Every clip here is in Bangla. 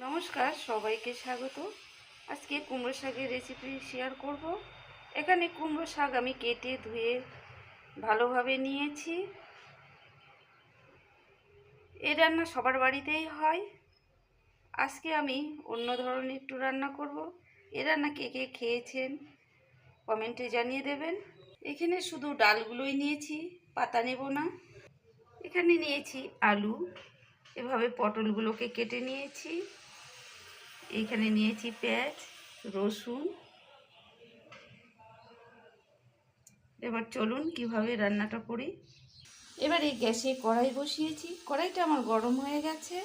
নমস্কার, সবাইকে স্বাগত। আজকে কুমড়ো শাকের রেসিপি শেয়ার করব। এখানে কুমড়ো শাক আমি কেটে ধুয়ে ভালোভাবে নিয়েছি। এ রান্না সবার বাড়িতেই হয়। আজকে আমি অন্য ধরনের একটু রান্না করব। এ রান্না কে কে খেয়েছেন কমেন্টে জানিয়ে দেবেন। এখানে শুধু ডালগুলোই নিয়েছি, পাতা নেব না। এখানে নিয়েছি আলু। এভাবে পটলগুলোকে কেটে নিয়েছি। এইখানে নিয়েছি পেঁয়াজ, রসুন। এবার চলুন কীভাবে রান্নাটা করি। এবার এই গ্যাসে কড়াই বসিয়েছি। কড়াইটা আমার গরম হয়ে গেছে।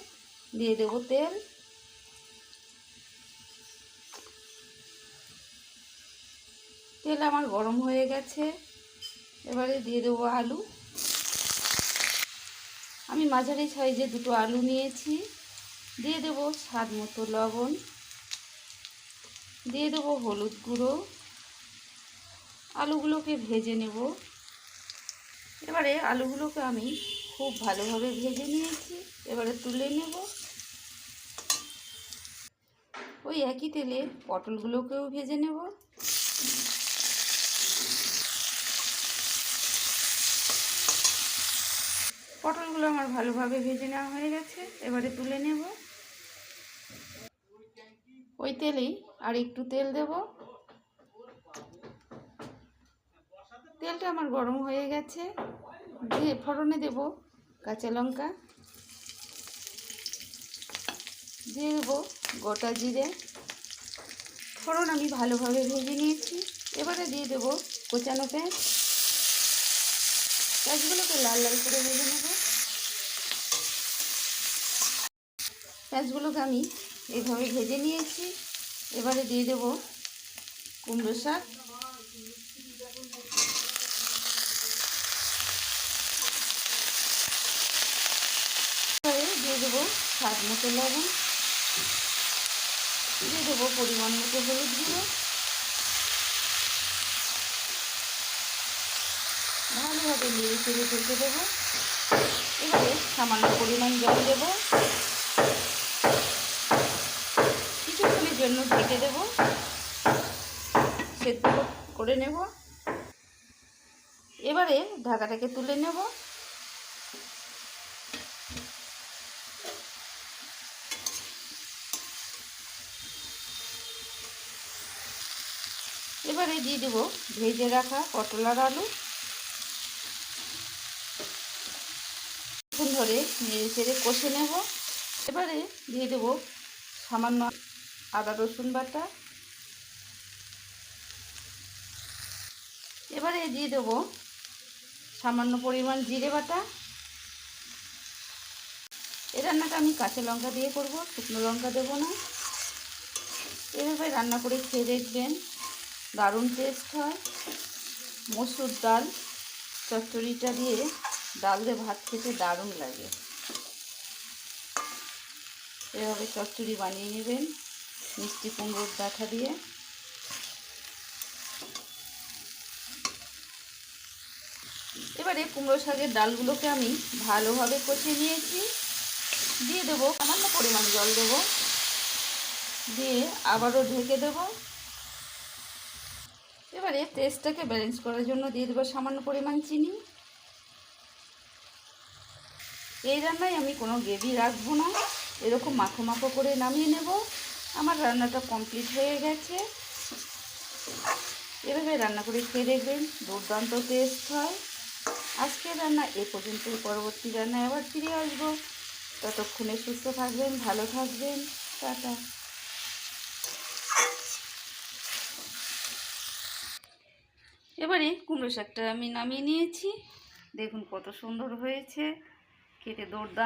দিয়ে দেব তেল। তেল আমার গরম হয়ে গেছে। এবারে দিয়ে দেবো আলু। আমি মাঝারি সাইজে দুটো আলু নিয়েছি। দিয়ে দেবো স্বাদ মতো লবণ। দিয়ে দেবো হলুদ গুঁড়ো। আলুগুলোকে ভেজে নেব। এবারে আলুগুলোকে আমি খুব ভালোভাবে ভেজে নিয়েছি। এবারে তুলে নেব। ওই একই তেলে পটলগুলোকেও ভেজে নেব। পটলগুলো আমার ভালোভাবে ভেজে নেওয়া হয়ে গেছে। এবারে তুলে নেব। ওই তেলেই, আর একটু তেল দেব। তেলটা আমার গরম হয়ে গেছে। দিয়ে ফোড়নে দেব কাঁচা লঙ্কা। দিয়ে দেবো গোটা জিরে। ফোড়ন আমি ভালোভাবে ভেজে নিয়েছি। এবারে দিয়ে দেবো কোচানো পেঁয়াজ। পেঁয়াজগুলোকে লাল লাল করে ভেজে নেব। পেঁয়াজগুলোকে আমি এইভাবে ভেজে নিয়েছি। এবারে দিয়ে দেব কুমড়ো শাক। দিয়ে দেবো স্বাদ মতো লবণ। দিয়ে দেবো পরিমাণ মতো হলুদ গুঁড়ো। ভালোভাবে নেড়ে চেড়ে ফেলতে দেবো। এবারে সামান্য পরিমাণ জল দেব কিছুক্ষণের জন্য ঢেকে দেব। সেদ্ধ করে নেব। এবারে ঢাকাটাকে তুলে নেব। এবারে দিয়ে দেবো ভেজে রাখা পটল আর আলু ধরে নেড়ে চেড়ে কষে নেব। এবারে দিয়ে দেবো সামান্য আদা রসুন বাটা। এবারে দিয়ে দেবো সামান্য পরিমাণ জিরে বাটা। এ রান্নাটা আমি কাঁচা লঙ্কা দিয়ে করব, শুকনো লঙ্কা দেবো না। এভাবে রান্না করে খেয়ে দেখবেন দারুণ টেস্ট হয়। মসুর ডাল, চচ্চড়িটা দিয়ে ডাল দিয়ে ভাত খেতে দারুণ লাগে। এভাবে চচ্চড়ি বানিয়ে নেবেন। মিষ্টি কুমড়োর ডাঁটা দিয়ে। এবারে কুমড়ো শাকের ডালগুলোকে আমি ভালোভাবে কষিয়ে নিয়েছি। দিয়ে দেবো সামান্য পরিমাণ জল দেব। দিয়ে আবারও ঢেকে দেব। এবারে টেস্টটাকে ব্যালেন্স করার জন্য দিয়ে দেবো সামান্য পরিমাণ চিনি। এই রান্নায় আমি কোনো গ্রেভি রাখব না। এরকম মাখো মাখো করে নামিয়ে নেব। আমার রান্নাটা কমপ্লিট হয়ে গেছে। এভাবে রান্না করে খেয়ে দেখবেন, দুর্দান্ত টেস্ট হয়। আজকে রান্না এ পর্যন্তই, পরবর্তী রান্নায় আবার ফিরে আসব। ততক্ষণে সুস্থ থাকবেন, ভালো থাকবেন। টাটা। এবারে কুমড়ো শাকটা আমি নামিয়ে নিয়েছি। দেখুন কত সুন্দর হয়েছে, খেতে দৌড়দাম